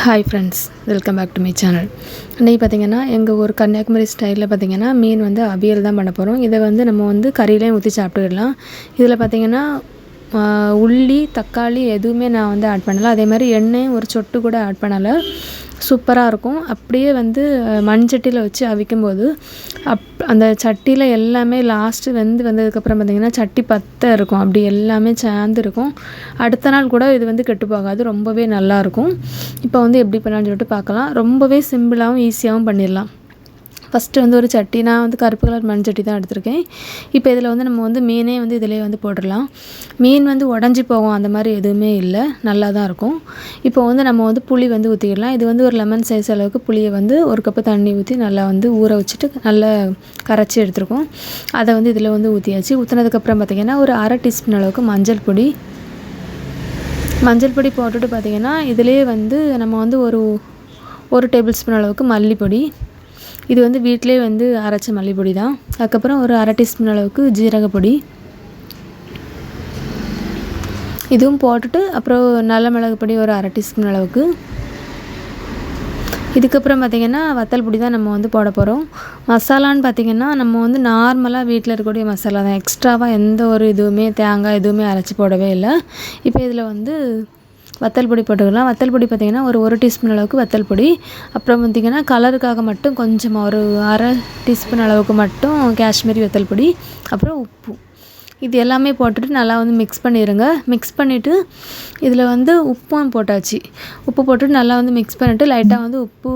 Hi friends welcome back to my channel இன்றைக்கி பார்த்திங்கன்னா எங்கள் ஊர் கன்னியாகுமரி ஸ்டைலில் பார்த்திங்கன்னா மீன் வந்து அவியல் தான் பண்ண போகிறோம் இதை வந்து நம்ம வந்து கறியிலையும் ஊற்றி சாப்பிட்டுக்கலாம் இதில் பார்த்திங்கன்னா உள்ளி தக்காளி எதுவுமே நான் வந்து ஆட் பண்ணலை. அதே மாதிரி எண்ணெயும் ஒரு சொட்டு கூட ஆட் பண்ணலை. சூப்பராக இருக்கும். அப்படியே வந்து மண்சட்டியில் வச்சு அவிக்கும்போது அப் அந்த சட்டியில் எல்லாமே லாஸ்ட்டு வெந்து வந்ததுக்கப்புறம் பார்த்திங்கன்னா சட்டி பத்த இருக்கும். அப்படி எல்லாமே சேர்ந்து இருக்கும். அடுத்த நாள் கூட இது வந்து கெட்டு போகாது. ரொம்பவே நல்லாயிருக்கும் இப்போ வந்து எப்படி பண்ணலான்னு சொல்லிட்டு பார்க்கலாம் ரொம்பவே சிம்பிளாகவும் ஈஸியாகவும் பண்ணிடலாம். ஃபஸ்ட்டு வந்து ஒரு சட்டி நான் வந்து கருப்பு கலர் மண் சட்டி தான் எடுத்திருக்கேன். இப்போ இதில் வந்து நம்ம வந்து மீனே வந்து இதிலே வந்து போட்டுடலாம். மீன் வந்து உடஞ்சி போகும் அந்த மாதிரி எதுவுமே இல்லை. நல்லா தான் இருக்கும். இப்போ வந்து நம்ம வந்து புளி வந்து ஊற்றிக்கலாம் இது வந்து ஒரு லெமன் சைஸ் அளவுக்கு புளியை வந்து ஒரு கப்பு தண்ணி ஊற்றி நல்லா வந்து ஊற வச்சுட்டு நல்லா கரைச்சி எடுத்துருக்கோம். அதை வந்து இதில் வந்து ஊற்றியாச்சு ஊற்றினதுக்கப்புறம் பார்த்திங்கன்னா ஒரு அரை டீஸ்பூன் அளவுக்கு மஞ்சள் பொடி. மஞ்சள் பொடி போட்டுட்டு பார்த்திங்கன்னா இதிலே வந்து நம்ம வந்து ஒரு ஒரு டேபிள் ஸ்பூன் அளவுக்கு மல்லிப்பொடி. இது வந்து வீட்டிலே வந்து அரைச்ச மல்லிப்பொடி தான் அதுக்கப்புறம் ஒரு அரை டீஸ்பூன் அளவுக்கு ஜீரகப்பொடி. இதுவும் போட்டுட்டு அப்புறம் நல்ல மிளகு பொடி ஒரு அரை டீஸ்பூன் அளவுக்கு. இதுக்கப்புறம் பார்த்திங்கன்னா வத்தல் பொடி தான் நம்ம வந்து போட போகிறோம் மசாலான்னு பார்த்திங்கன்னா நம்ம வந்து நார்மலாக வீட்டில் இருக்கக்கூடிய மசாலா தான் எக்ஸ்ட்ராவாக எந்த ஒரு இதுவுமே தேங்காய் எதுவுமே அரைச்சி போடவே இல்லை. இப்போ இதில் வந்து வத்தல் பொடி போட்டுக்கலாம். வத்தல் பொடி பார்த்திங்கன்னா ஒரு ஒரு டீஸ்பூன் அளவுக்கு வத்தல் பொடி. அப்புறம் பார்த்திங்கன்னா கலருக்காக மட்டும் கொஞ்சமாக ஒரு அரை டீஸ்பூன் அளவுக்கு மட்டும் காஷ்மீரி வத்தல் பொடி. அப்புறம் உப்பு. இது எல்லாமே போட்டுட்டு நல்லா வந்து மிக்ஸ் பண்ணிடுங்க மிக்ஸ் பண்ணிவிட்டு இதில் வந்து உப்பும் போட்டாச்சு. உப்பு போட்டுட்டு நல்லா வந்து மிக்ஸ் பண்ணிவிட்டு லைட்டாக வந்து உப்பு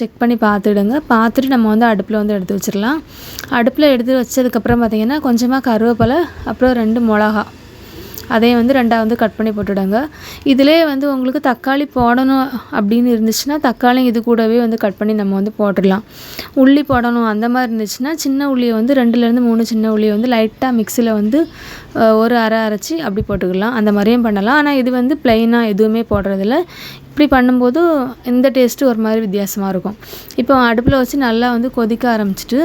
செக் பண்ணி பார்த்துடுங்க. பார்த்துட்டு நம்ம வந்து அடுப்பில் வந்து எடுத்து வச்சிடலாம். அடுப்பில் எடுத்து வச்சதுக்கப்புறம் பார்த்திங்கன்னா கொஞ்சமாக கருவேப்பிலை அப்புறம் ரெண்டு மிளகா. அதையும் வந்து ரெண்டாக வந்து கட் பண்ணி போட்டுடுங்க இதிலே வந்து உங்களுக்கு தக்காளி போடணும் அப்படின்னு இருந்துச்சுன்னா தக்காளி இது கூடவே வந்து கட் பண்ணி நம்ம வந்து போட்டுடலாம். உள்ளி போடணும் அந்த மாதிரி இருந்துச்சுன்னா சின்ன உள்ளியை வந்து ரெண்டுலேருந்து மூணு சின்ன உள்ளியை வந்து லைட்டாக மிக்சியில் வந்து ஒரு அரை அரைச்சி அப்படி போட்டுக்கலாம். அந்த மாதிரியும் பண்ணலாம். ஆனால் இது வந்து ப்ளைனாக எதுவுமே போடுறதில்ல. இப்படி பண்ணும்போது இந்த டேஸ்ட்டு ஒரு மாதிரி வித்தியாசமாக இருக்கும். இப்போ அடுப்பில் வச்சு நல்லா வந்து கொதிக்க ஆரம்பிச்சிட்டு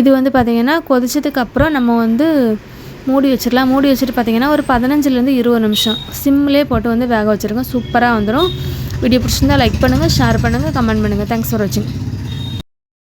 இது வந்து பார்த்திங்கன்னா கொதிச்சதுக்கப்புறம் நம்ம வந்து மூடி வச்சிடலாம். மூடி வச்சுட்டு பார்த்தீங்கன்னா ஒரு பதினஞ்சுலேருந்து இருபது நிமிஷம். சிம்லேயே போட்டு வந்து வேக வச்சுருக்கோம் சூப்பராக வந்துடும் வீடியோ பிடிச்சிருந்தா லைக் பண்ணுங்கள் ஷேர் பண்ணுங்கள் கமெண்ட் பண்ணுங்கள் தேங்க்ஸ் ஃபார் வாட்சிங்